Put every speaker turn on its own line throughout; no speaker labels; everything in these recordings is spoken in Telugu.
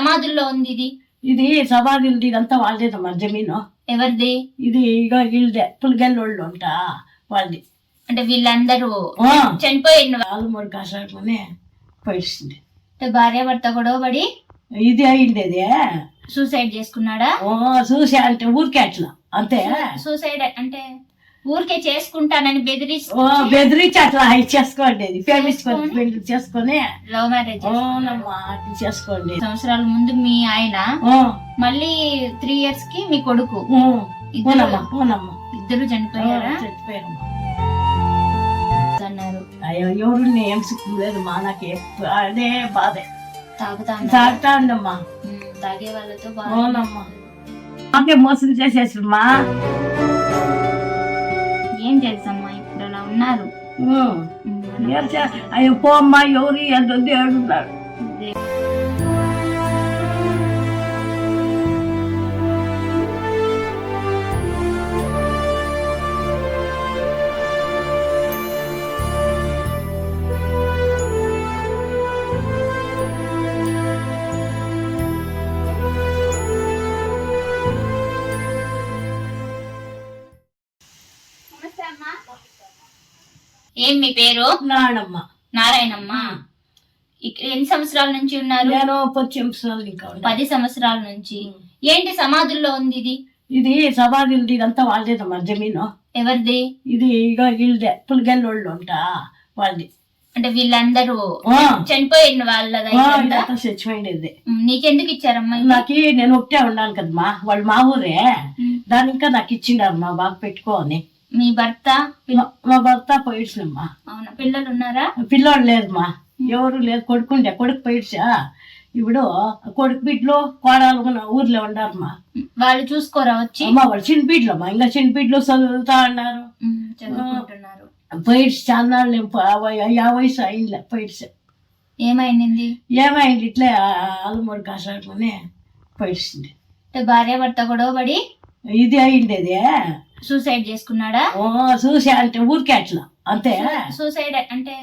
సమాధుల్లో ఉంది ఇది?
ఇది సమాధులు ఇదంతా వాళ్ళదేదమ్మా జమీను
ఎవరిది?
ఇది ఇక వీళ్ళదే పులిగల్లోళ్ళు అంట వాళ్ళది.
అంటే వీళ్ళందరూ చనిపోయిన
వాళ్ళు మూడు పోయింది
భార్య భర్త గొడవ పడి
ఇది అయిండేది
సూసైడ్ చేసుకున్నాడా?
ఓ చూసా అంటే ఊరికే అట్లా అంతే.
సూసైడ్ అంటే ఊరికే చేసుకుంటానని బెదిరిస్తూ
ఓ బెదిరించి అట్లా చేసుకోండి పెళ్ళి చేసుకొని
లవ్ మ్యారేజ్
అవునమ్మా చేసుకోండి.
సంవత్సరాల ముందు మీ ఆయన మళ్ళీ త్రీ ఇయర్స్కి మీ కొడుకు. ఇద్దరు చనిపోయారా? అన్నారు.
అయ్యో ఎవరు ఏం సుఖం లేదు మా నాకు అదే బాధే.
తాగుతా
తాగుతా ఉండమ్మా
తాగే వాళ్ళతో బాగా
అవునమ్మా మాకే మోసం చేసేసమ్మా
ఏం చేస్తామ్మా ఇప్పుడు అలా ఉన్నారు.
ఏం చే- అయ్యో పో అమ్మా ఎవరు ఎంత ఏడున్నాడు
ఏం మీ పేరు? నారాయణమ్మ. ఇక్కడ ఎన్ని సంవత్సరాల నుంచి ఉన్నారు?
నేను పచ్చి సంవత్సరాలు ఇంకా.
పది సంవత్సరాల నుంచి. ఏంటి సమాధుల్లో ఉంది ఇది?
ఇది సమాధులు ఇదంతా వాళ్ళదేదమ్మా జమీను.
ఎవరిది?
ఇది ఇక వీళ్ళదే పులిగల్లోళ్ళు అంట వాళ్ళది.
అంటే వీళ్ళందరూ చనిపోయిన వాళ్ళదా? ఇదంతా
చచ్చిపోయింది
నీకెందుకు ఇచ్చారమ్మా?
నాకు నేను ఒకటే ఉన్నాను కదమ్మా వాళ్ళు మా ఊరే. దాని ఇంకా నాకు ఇచ్చిండారమ్మా బాగా పెట్టుకో అని.
మీ భర్త
మా- భర్త పోయిడ్చమ్మా
అవునా పిల్లలు ఉన్నారా
పిల్లోడు లేదమ్మా. ఎవరు లేదు కొడుకుండే. కొడుకు పోయిడ్చా. ఇప్పుడు కొడుకు బిడ్డలు కోడలు ఊర్లో ఉండారమ్మా.
వాళ్ళు చూసుకోరా వచ్చి?
అమ్మ వాళ్ళు చిన్న అమ్మా ఇంకా చిన్న చదువుతా ఉన్నారు.
చదువుకుంటున్నారు.
పోయిడ్చి చాలా వయసు అయిందిలే పోయిడ్చి.
ఏమైంది?
ఏమైంది? ఇట్లే అల్లమూడు కాసాడుకొని పోయిడ్చింది.
అంటే భార్య భర్త గొడవ పడి
ఇది అయిండేది
సూసైడ్ చేసుకున్నాడా?
ఓ చూసా అంటే ఊరికే అట్లా. అంతే?
సూసైడ్ అంటే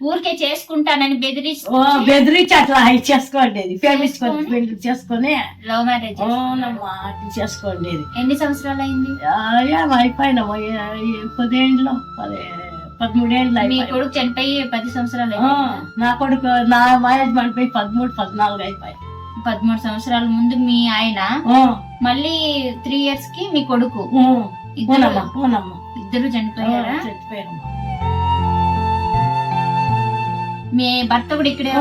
ఊరికే చేసుకుంటానని బెదిరిస్తూ
ఓ బెదిరించి అట్లా హై చేసుకోండి పెళ్ళి చేసుకొని
లవ్ మ్యారేజ్
అవునమ్మా చేసుకోండి
ఎన్ని సంవత్సరాలు అయింది
అయిపోయినాము పదేండ్లు పదే పదమూడేళ్ళు
మీ కొడుకు చనిపోయి పది సంవత్సరాలు
నా కొడుకు నా మ్యారేజ్ పడిపోయి పదమూడు పద్నాలుగు అయిపోయి.
పదమూడు సంవత్సరాల ముందు మీ ఆయన మళ్ళీ త్రీ ఇయర్స్కి మీ కొడుకు
అవునమ్మా అవునమ్మా.
ఇద్దరు చనిపోయారా?
చచ్చిపోయారమ్మా
మీ భర్త కూడా ఇక్కడే?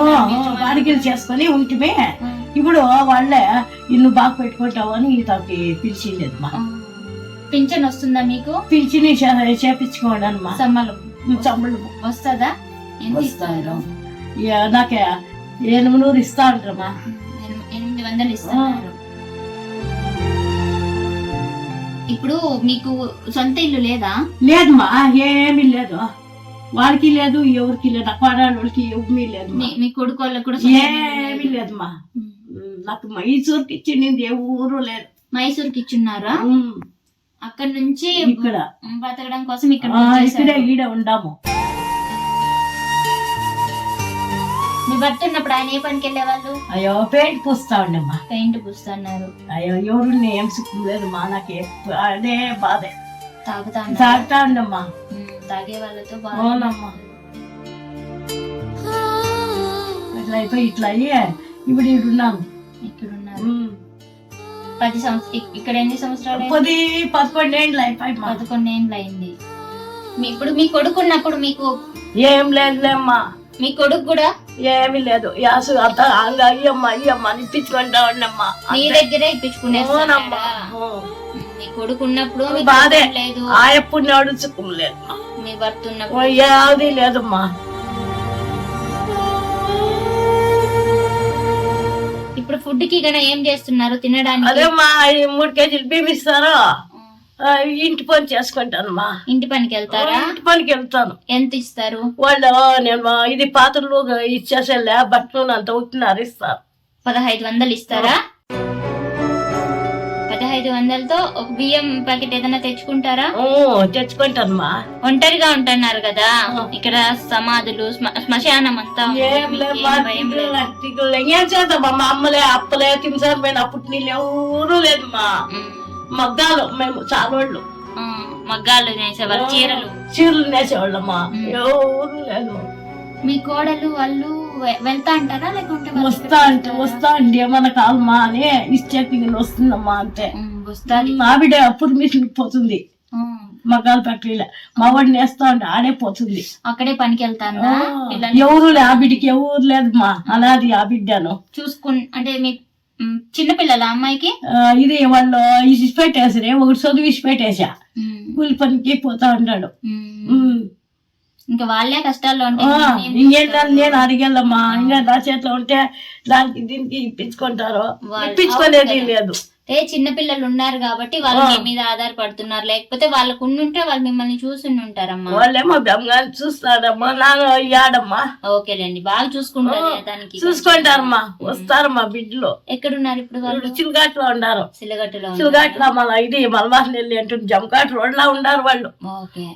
వాడికిలు చేసుకొని ఉంటిమే. ఇప్పుడు వాళ్ళే ఇల్లు బాగా పెట్టుకుంటావు అని తనకి పిలిచిండేది మా
ఆ. పింఛన్ వస్తుందా మీకు?
పిలిచి చేపించుకోండి అమ్మా
సమ్మలు.
చమ్ముళ్ళు
వస్తుందా? ఎంత ఇస్తారు?
నాకే ఎనిమిది నూరు ఇస్తా ఉంటారమ్మా
ఎనిమి- ఎనిమిది వందలు ఇస్తున్నారు. ఇప్పుడు మీకు సొంత ఇల్లు లేదా?
లేదమ్మా ఏమీ లేదు. వాడికి లేదు ఎవరికి లేదు అక్వాడాళ్ళకి ఏమీ లేదు.
మీ- మీ కొడుకు వాళ్ళకి కూడా సొంత ఇల్లు
ఏమీ
లేదు.
లేదమ్మా. నాకు మైసూర్కి ఇచ్చింది ఏ ఊరు లేదు
మైసూర్కి ఇచ్చున్నారా?
ఉమ్,
అక్కడ నుంచి
ఇక్కడ.
బతకడం కోసం ఇక్కడ
ఆ,
వచ్చేసారు.
ఇక్కడే ఈడ ఉండాము.
భర్త ఉన్నప్పుడు ఆయన ఏ పనికి వెళ్ళేవాళ్ళు?
అయ్యో పెయింట్ పూస్తా ఉండమ్మా
పెయింట్ పూస్తున్నారు.
అయ్యో ఎవరు ఏం సుఖం లేదు మా నాకు ఎప్పు- అదే బాధే.
తాగుతా ఉన్నారు.
తాగుతా ఉండమ్మా
ఉమ్, తాగే వాళ్ళతో బాగా
అవునమ్మా. ఇట్లా అయిపోయి ఇట్లా అయ్యి. ఇప్పుడు ఈడ ఉన్నాము
ఇక్కడ ఉన్నారు. పది సంవత్సరం ఇక్కడ ఎన్ని సంవత్సరాలు అయింది?
పది పదకొండేండ్లు అయిపోయి మా
పదకొండు ఏండ్లు అయింది. మీ ఇప్పుడు మీ కొడుకు ఉన్నప్పుడు మీకు
ఏం లేదులేమ్మా.
మీ కొడుకు కూడా
ఏమీ లేదు. యాసు అంత అంగ అయ్యమ్మ అయ్యమ్మ అనిపించుకుంటా ఉండమ్మా
మీ దగ్గరే ఇప్పించుకునేస్తున్నాడా
అవునమ్మా. ఉమ్.
మీ కొడుకు ఉన్నప్పుడు
బాధే.
లేదు.
ఆ ఎప్పుడు నాడు సుఖం లేదమ్మా.
మీ భర్త ఉన్నప్పుడు
ఏది లేదమ్మా.
ఇప్పుడు ఫుడ్కి గన ఏం చేస్తున్నారు తినడానికి?
అదేమ్మా ఈ మూడు కేజీలు బియ్యం ఇస్తారు? ఇంటి పని చేసుకుంటానమ్మా
ఇంటి పనికి వెళ్తారా?
ఇంటి పనికి వెళ్తాను.
ఎంత ఇస్తారు?
వాళ్ళు నేను ఇది పాత్రలు ఇచ్చేసేలే బట్టలు అంత ఉట్టినారు ఇస్తారు
పదహైదు వందలు ఇస్తారా? పదహైదు వందలతో ఒక బియ్యం ప్యాకెట్ ఏదైనా తెచ్చుకుంటారా?
ఓ, తెచ్చుకుంటానమ్మా
ఒంటరిగా ఉంటున్నారు కదా? ఇక్కడ సమాధులు శ్మ- శ్మశానం అంతా.
ఏం చేద్దామా మా అమ్మలే అప్పలే తింసారు పోయిన అప్పుడు నీళ్ళు ఎవరూ లేదు మా.
ఉమ్,
మగ్గాలు మేము చాలోళ్ళు
మగ్గాలు నేసేవాళ్ళు చీరలు.
చీరలు నేసేవాళ్ళమ్మా. ఎవరు లేదు
మీ కోడలు వాళ్ళు వెళ్తా అంటారా లేకుంటే
వస్తా అంటే వస్తా అంటే ఏమన్నా కాలమా అని ఇచ్చేకి నేను వస్తుందమ్మా అంతే
ఉమ్, వస్తాది
ఆవిడ అప్పుడు మిషన్ పోతుంది. మగ్గాల ఫ్యాక్టరీలో. మా వాడిని వేస్తా ఉంటే ఆడే పోతుంది.
అక్కడే పనికి వెళ్తాను
ఆ, ఎవరు లే ఆవిడికి ఎవరు లేదు మా అలాది ఆ బిడ్డను.
చూసుకు అంటే మీ ఉమ్, చిన్న పిల్లల అమ్మాయికి?
ఇది వాళ్ళు ఇసి పెట్టేసరే ఒకటి చదువు ఇసి పెట్టేసా కూలి పనికి పోతా ఉంటాడు.
ఇంకా వాళ్ళే కష్టాల్లో
ఆ,
నేనేం
అడిగేళ్ళమ్మా. ఇంకా నా చేతిలో ఉంటే దానికి దీనికి ఇప్పించుకుంటారు? ఇప్పించుకునేది లేదు.
ఏ చిన్న పిల్లలు ఉన్నారు కాబట్టి వాళ్ళు మీ మీద ఆధారపడుతున్నారు. లేకపోతే వాళ్ళకు ఉండుంటే వాళ్ళు మిమ్మల్ని చూసి ఉంటారమ్మా.
వాళ్ళేమో బెమ్మగాని చూస్తారమ్మా నాన్న ఇయ్యాడమ్మా.
ఓకేలేండి బాగా చూసుకుంటారు దానికి.
చూసుకుంటారమ్మా వస్తారమ్మా బిడ్డలు.
ఎక్కడున్నారు ఇప్పుడు వాళ్ళు?
చిలుగాట్లో ఉన్నారు.
సిల్లగట్టులో ఉన్నారు.
చిలుగాట్లో మన ఇది మలబాసన వెళ్ళి అంటుంది జమకాట్ రోడ్లా ఉన్నారు వాళ్ళు.
ఓకే.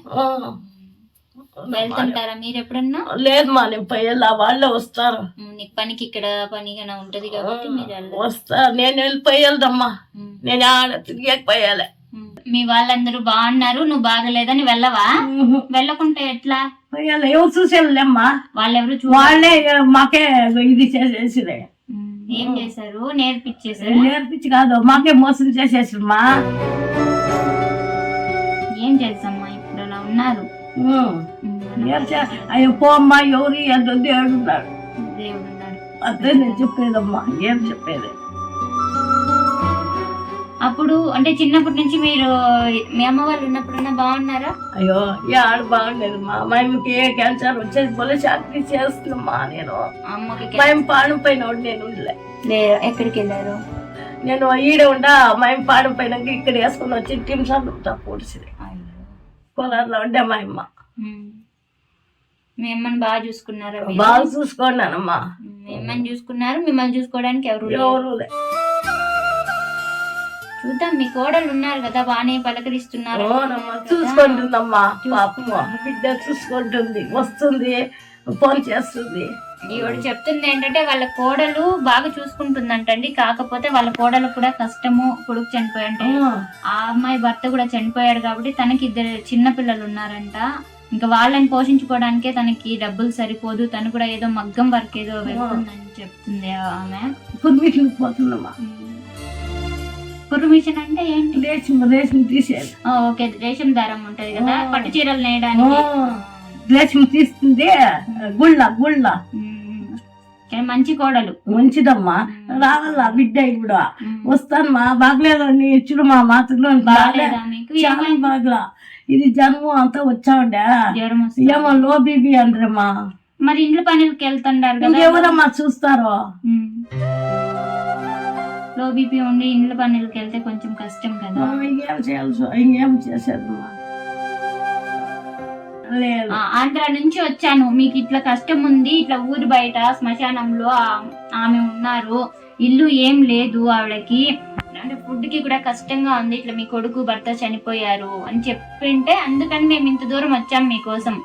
వెళ్తుంటారా మీరు ఎప్పుడన్నా?
లేదు మా నేను పోయేలా వాళ్ళే వస్తారు.
నీకు పనికి ఇక్కడ పని కన్నా ఉంటది కాబట్టి మీరు.
వస్తారు నేను వెళ్ళిపోయేదమ్మా నేను ఆడ తిరిగేకపోయాలే.
మీ వాళ్ళందరూ బాగున్నారు నువ్వు బాగలేదని వెళ్ళవా? వెళ్ళకుంటే ఎట్లా?
పోయాలి. ఎవరు చూసేళ్ళమ్మా
వాళ్ళెవరు చూ
వాళ్ళే మాకే ఇది చేసేసిరే
ఏం చేశారు? నేర్పించేశారు?
నేర్పించి కాదు మాకే మోసం చేసేసిమ్మా
ఏం చేసమ్మా ఇప్పుడు ఉన్నారు.
పోమ్మా ఎవరు ఎంత
దేవుడు ఉన్నాడు
అదే నేను చెప్పేదమ్మా ఏం చెప్పేది?
అప్పుడు అంటే చిన్నప్పటి నుంచి మీరు మీ అమ్మ వాళ్ళు ఉన్నప్పుడన్నా బాగున్నారా?
అయ్యో ఆడ బాగుండేది మా అమ్మాయికి ఏ క్యాన్సర్ వచ్చేది పోలే చాకరీ చేస్తుందమ్మా నేను.
అమ్మకి
మేము పాడు పైన నేను ఉండలే.
ఎక్కడికి వెళ్ళారు?
నేను ఈడ ఉండా మేము పాడు పైన ఇక్కడ వేసుకుని వచ్చి టిమ్సాన్ పొడిచింది. పొలాల్లో ఉండే మా అమ్మ.
మీ అమ్మని బాగా చూసుకున్నారా?
బాగా చూసుకున్నానమ్మా
ఉమ్, మీ అమ్మని చూసుకున్నారు మిమ్మల్ని చూసుకోవడానికి ఎవరు. చూద్దాం మీ కోడలు ఉన్నారు కదా బాగానే పలకరిస్తున్నారు.
అవునమ్మా చూసుకుంటుందమ్మా పాపం బిడ్డ చూసుకుంటుంది వస్తుంది ఫోన్ చేస్తుంది.
ఈవిడ చెప్తుంది ఏంటంటే వాళ్ళ కోడలు బాగా చూసుకుంటుందంటండి. కాకపోతే వాళ్ళ కోడలు కూడా కష్టము కొడుకు చనిపోయి అంటే ఆ అమ్మాయి భర్త కూడా చనిపోయాడు కాబట్టి తనకి ఇద్దరు చిన్న పిల్లలు ఉన్నారంట. ఇంకా వాళ్ళని పోషించుకోవడానికే తనకి డబ్బులు సరిపోదు. తను కూడా ఏదో మగ్గం వర్క్ ఏదో వెళ్తుందని చెప్తుంది ఆమె.
పర్మిషన్ పోతుందమ్మా
పర్మిషన్ అంటే ఏంటి?
రేషన్ రేషన్ తీసేది
ఓకే. రేషన్ దారం ఉంటది కదా. పట్టు చీరలు నేయడానికి.
రేషన్ తీస్తుంది. గుళ్ళ గుళ్ళ.
మంచి కోడలు.
మంచిదమ్మా. రావాలా బిడ్డ ఇప్పుడు?
ఉమ్.
వస్తానమ్మా. బాగలేదు ఇచ్చుడు మా మాతలో బాగలే
బాగాలేదా
చాలా బాగలా ఇది జన్మం అంతా వచ్చా ఉండే
జ్వరం వస్తుంది
ఏమో లో బీబీ అంటారమ్మా.
మరి ఇంట్లో పనులకి వెళ్తుండారు కదా.
ఇంకెవరమ్మా చూస్తారో.
లో బీపీ ఉండి ఇంట్లో పనులకి వెళ్తే కొంచెం కష్టం కదా.
ఇంకేం చేయాలి ఇంకేం చేసేదమ్మా
ఆంధ్ర నుంచి వచ్చాను. మీకు ఇట్లా కష్టం ఉంది ఇట్లా ఊరి బయట శ్మశానంలో ఆమె ఉన్నారు. ఇల్లు ఏం లేదు ఆవిడకి. అంటే ఫుడ్కి కూడా కష్టంగా ఉంది. ఇట్లా మీ కొడుకు భర్త చనిపోయారు అని చెప్పింటే అందుకని మేము ఇంత దూరం వచ్చాం మీకోసం.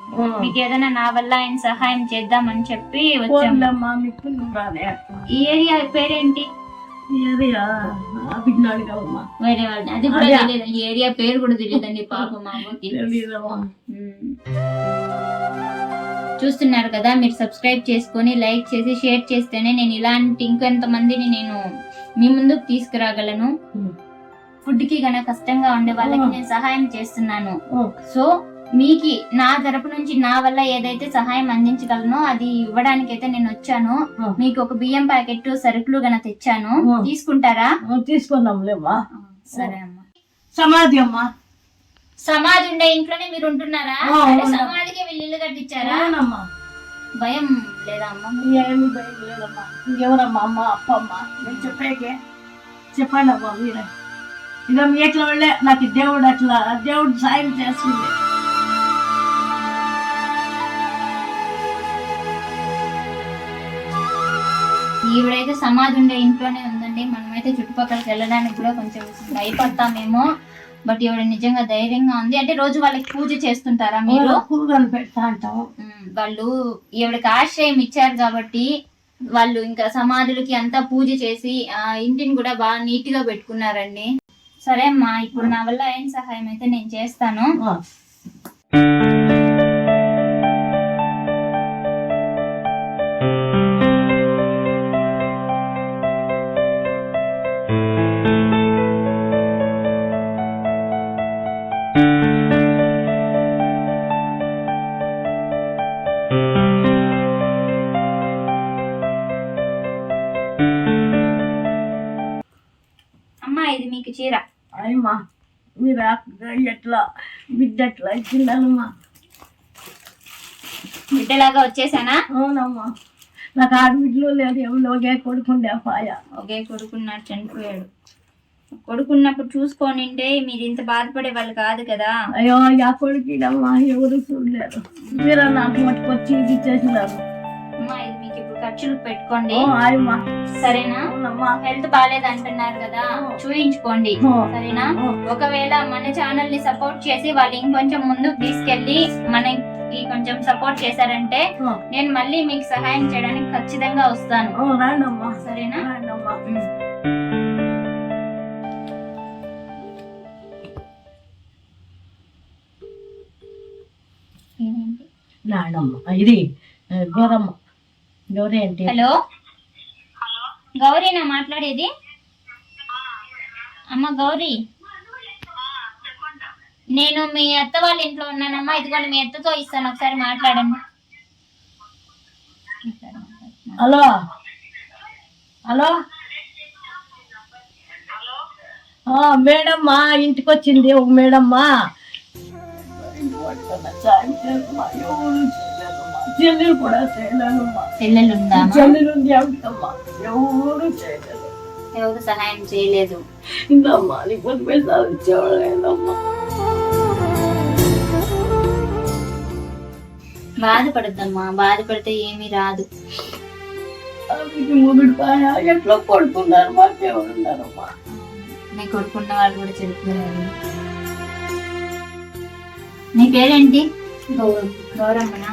మీకు ఏదైనా నా వల్ల ఆయన సహాయం చెప్పి వచ్చాము.
పోన్లేమ్మా మీకు రాలే
ఈ ఏరియా పేరేంటి? వేరే వాళ్ళని అది కూడా తెలియదు. ఈ ఏరియా పేరు కూడా తెలియదండి పాప మా అమ్మకి.
తెలీదమ్మా
మ్మ్. చూస్తున్నారు కదా మీరు సబ్స్క్రైబ్ చేసుకొని లైక్ చేసి షేర్ చేస్తేనే నేను ఇలాంటి ఇంకొంత మందిని నేను మీ ముందుకు తీసుకురాగలను. ఫుడ్కి గన కష్టంగా ఉండే వాళ్ళకి. నేను సహాయం చేస్తున్నాను. సో మీకు నా తరపు నుంచి నా వల్ల ఏదైతే సహాయం అందించగలనో అది ఇవ్వడానికి అయితే నేను వచ్చాను. మీకు ఒక బియ్యం ప్యాకెట్ సరుకులు గన తెచ్చాను. తీసుకుంటారా?
తీసుకుందాంలేమ్మా
సరే అమ్మా.
సమాధి అమ్మా.
సమాధి ఉండే ఇంట్లోనే మీరు ఉంటున్నారా. సమాధికి వీళ్ళు ఇల్లు కట్టించారా? భయం.
ఏమి భయం లేదమ్మా. ఇంకెవరమ్మా? అమ్మ అప్ప అమ్మ? నేను చెప్పాకే. చెప్పండి అమ్మా మీరే. ఇక మీ ఎట్లా వాళ్ళే? నాకు దేవుడు అట్లా దేవుడు సాయం చేస్తుంది.
ఈవిడైతే సమాధి ఉండే ఇంట్లోనే ఉందండి. మనమే మేమైతే చుట్టుపక్కలకి వెళ్ళడానికి కూడా కొంచెం భయపడతామేమో. బట్ ఈవిడ నిజంగా ధైర్యంగా ఉంది అంటే రోజు వాళ్ళకి పూజ చేస్తుంటారా మీరు?
కూరగాయలు పెడతా అంటాం.
వాళ్ళు ఈవిడకి ఆశ్రయం ఇచ్చారు కాబట్టి వాళ్ళు ఇంకా సమాధులకి అంతా పూజ చేసి ఆ ఇంటిని కూడా బాగా నీట్గా పెట్టుకున్నారండి. సరే అమ్మా ఇప్పుడు నా వల్ల ఏం సహాయం అయితే నేను చేస్తాను.
బిడ్డ ఎట్లా ఇచ్చిందమ్మా
బిడ్డలాగా వచ్చేసానా?
అవునమ్మా. నాకు ఆడబిడ్డలు లేదు ఎవరు ఒకే కొడుకుండే పాయ.
ఒకే కొడుకున్నాడు చనిపోయాడు. కొడుకున్నప్పుడు చూసుకోనింటే మీరు ఇంత బాధపడే వాళ్ళు కాదు కదా.
అయ్యో ఆ కొడుకుడమ్మా ఎవరు చూడలేరు. మీరు నాకు మట్టుకొచ్చి ఇది చేసినారు.
ఖర్చులు పెట్టుకోండి. సరేనా? హెల్త్ బాగాలేదు అంటున్నారు కదా. చూయించుకోండి. సరేనా. ఒకవేళ మన ఛానల్ని సపోర్ట్ చేసి వాళ్ళు ఇంకొంచెం ముందుకు తీసుకెళ్ళి మనకి కొంచెం సపోర్ట్ చేశారంటే. నేను మళ్ళీ మీకు సహాయం చేయడానికి ఖచ్చితంగా వస్తాను. సరేనా?
ఇది గౌరమ్మ. గౌరీ అంటే.
హలో? గౌరీనా మాట్లాడేది? అమ్మ గౌరీ. నేను మీ అత్త వాళ్ళ ఇంట్లో ఉన్నానమ్మా. ఇదిగోండి మీ అత్తతో ఇస్తాను. ఒకసారి మాట్లాడండి.
హలో? హలో? ఆ, మేడం మా ఇంటికి వచ్చింది ఒక మేడం మా చెల్లెలు కూడా చేయలేదమ్మా
పిల్లలు ఉందా
చెల్లెలు ఉంది ఎవరు చేయలేదు.
ఎవరు సహాయం చేయలేదు?
ఇందమ్మా నీకు కొన్ని పైసలు ఇచ్చేవాళ్ళేదమ్మా
బాధపడద్దమ్మా బాధపడితే ఏమీ రాదు.
ఆమెకి మొగుడు పాయ ఎట్లా పడుతున్నారు మాకు ఎవరు ఉన్నారమ్మా
మీ కొడుకున్న వాళ్ళు కూడా చెడుతున్నారు మీ పేరేంటి? గౌరమ్మనా?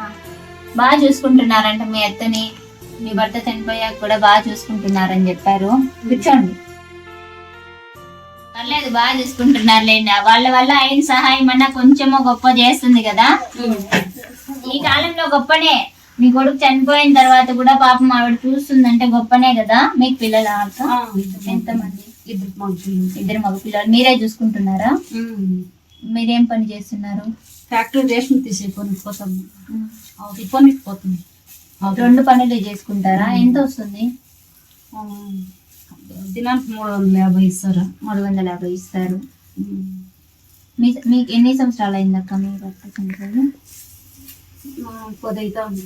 బాగా చూసుకుంటున్నారంట మీ అత్తని. మీ భర్త చనిపోయాక కూడా బాగా చూసుకుంటున్నారని చెప్పారు. కూర్చోండి. పర్లేదు బాగా చూసుకుంటున్నారులేండి. వాళ్ళ వల్ల అయిన సహాయం అన్నా కొంచెమో గొప్ప చేస్తుంది కదా. ఈ కాలంలో గొప్పనే. మీ కొడుకు చనిపోయిన తర్వాత కూడా పాపం ఆవిడ చూస్తుందంటే గొప్పనే కదా. మీకు పిల్లలు
ఇద్దరు మనుషులు.
ఇద్దరు మగ పిల్లలు మీరే చూసుకుంటున్నారా? మీరేం పని చేస్తున్నారు?
ఫ్యాక్టరీ రేషన్ తీసే పనికి పోతాం. అది పనికి పోతుంది
రెండు పనులు చేసుకుంటారా? ఎంత వస్తుంది?
దినానికి మూడు వందల యాభై ఇస్తారా?
మూడు వందల యాభై ఇస్తారు. మీ మీకు ఎన్ని సంవత్సరాలు అయిందక్క మీ భర్త చనిపోయి
పదైతా ఉంది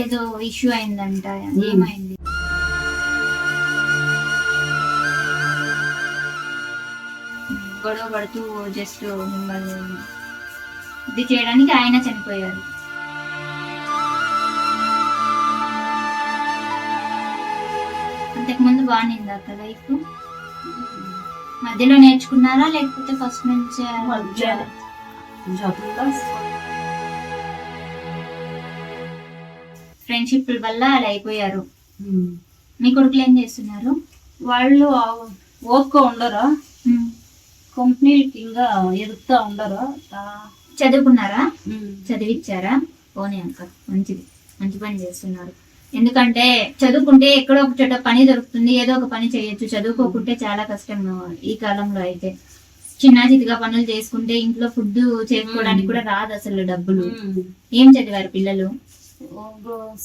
ఏదో ఇష్యూ అయిందంట ఏమైంది? గొడవ పడుతూ జస్ట్ మిమ్మల్ని ఇది చేయడానికి ఆయన చనిపోయారు. అంతకుముందు బాగానింది అక్క లైఫ్ మధ్యలో నేర్చుకున్నారా? లేకపోతే ఫస్ట్ నుంచి. ఫ్రెండ్షిప్ వల్ల అలా అయిపోయారు. మీ కొడుకులు ఏం చేస్తున్నారు?
వాళ్ళు ఓక్క ఉండరు. కంపెనీలకి ఇంకా ఎదుగుతా ఉండరు?
చదువుకున్నారా? చదివిచ్చారా? పోనీ అంక మంచిది మంచి పని చేస్తున్నారు. ఎందుకంటే చదువుకుంటే ఎక్కడో ఒక చోట పని దొరుకుతుంది ఏదో ఒక పని చేయొచ్చు. చదువుకోకుంటే చాలా కష్టం ఈ కాలంలో అయితే. చిన్న చితిగా పనులు చేసుకుంటే ఇంట్లో ఫుడ్ చేసుకోవడానికి కూడా రాదు అసలు డబ్బులు. ఏం చదివారు పిల్లలు?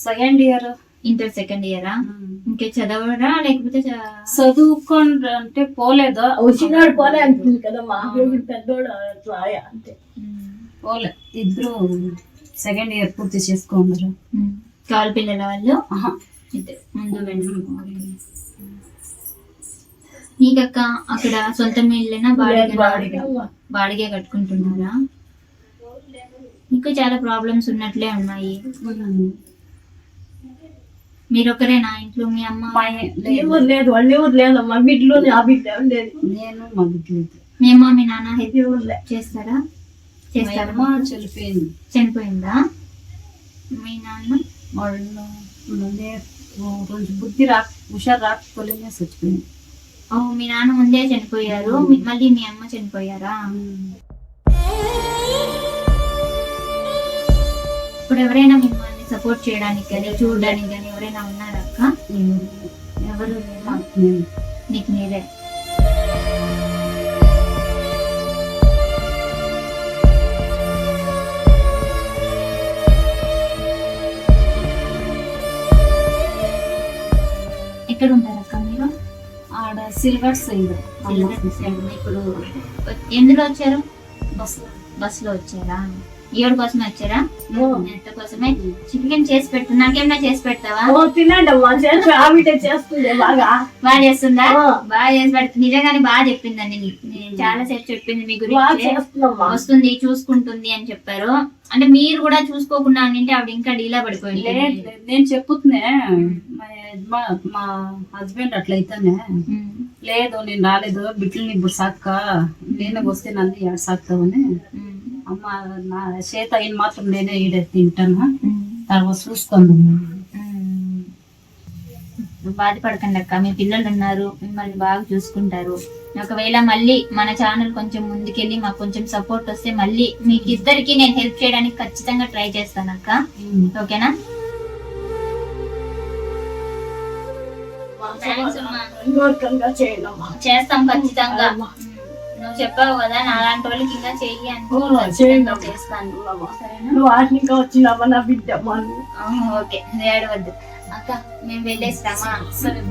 సెకండ్ ఇయర్
ఇంటర్ సెకండ్ ఇయరా? ఇంకే చదవరా లేకపోతే
చదువుకోండి అంటే పోలేదు?
వచ్చినాడు పోలే అంటుంది కదా మా పెద్దోడు అంతే.
ఇద్దరు సెకండ్ ఇయర్ పూర్తి చేసుకోండి.
కావాలి పిల్లల వాళ్ళు? నీకక్క అక్కడ సొంత ఇల్లేనా బాడిగ. బాడిగే కట్టుకుంటున్నారా? మీకు చాలా ప్రాబ్లమ్స్ ఉన్నట్లే ఉన్నాయి. మీరు ఒకరేనా ఇంట్లో మీ అమ్మ?
లేదు.
వాళ్ళు ఎవరు లేదమ్మా బిడ్డలోని ఆ బిడ్డ ఉండేది
నేను మా బిడ్డలేదు
మీ అమ్మ మీ నాన్న హెల్ప్ చేస్తారా? చేస్తారా
చనిపోయింది.
చనిపోయిందా? మీ నాన్న
వాళ్ళు ముందే కొంచెం బుద్ధి రా హుషారు రాకపోలేనే చచ్చిపోయింది.
ఓ మీ నాన్న ముందే చనిపోయారు. మళ్ళీ మీ అమ్మ చనిపోయారా? ఇప్పుడు ఎవరైనా మిమ్మల్ని సపోర్ట్ చేయడానికి కానీ చూడడానికి కానీ ఎవరైనా ఉన్నారా అక్క? ఎవరు లేరా? నీకు మీరే. ఎక్కడ ఉంటారు అక్క మీరు?
ఆడ సిల్వర్ సైడ్.
ఇప్పుడు ఎందులో వచ్చారు?
బస్సులో
బస్సులో వచ్చారా? ఎవరి కోసమే వచ్చారా? ఎంత కోసమే? చికెన్ చేసి పెట్టు నాకేమైనా చేసి పెడతావా?
తినండి బాగా.
చేస్తుందా. బాగా చేసి పెడుతుంది నిజంగానే బాగా చెప్పిందండి చాలా సేపు చెప్పింది మీ గురించి. వస్తుంది చూసుకుంటుంది అని చెప్పారు. అంటే మీరు కూడా చూసుకోకుండా అంటే ఆవిడ ఇంకా డీలా పడిపోయింది.
నేను చెప్పుతున్నా. మా హస్బెండ్ అట్లయితేనే. లేదు నేను రాలేదు. బిడ్డల్ని ఇప్పుడు సాక్క. నేనే వస్తే నన్ను ఏడు సాకుతావని అమ్మ నా చేత అయిన మాత్రం నేనే ఈడ తింటాను. తర్వాత చూసుకోండి
బాధపడకండి అక్క మీ పిల్లలు ఉన్నారు మిమ్మల్ని బాగా చూసుకుంటారు. ఒకవేళ మళ్ళీ మన ఛానల్ కొంచెం ముందుకెళ్ళి మాకు కొంచెం సపోర్ట్ వస్తే మళ్ళీ మీకు ఇద్దరికి నేను హెల్ప్ చేయడానికి ఖచ్చితంగా ట్రై చేస్తాను అక్క. ఓకేనా చేస్తాం ఖచ్చితంగా.
అమ్మా.
నువ్వు చెప్పావు కదా నా అలాంటి వాళ్ళకి ఇంకా చెయ్యి
అమ్మా.
చేస్తాను
నువ్వు వాటిని ఇంకా వచ్చినావా నా బిడ్డ
ఓకే ఏడవద్దు. అక్క మేము వెళ్ళేస్తామా
సరే.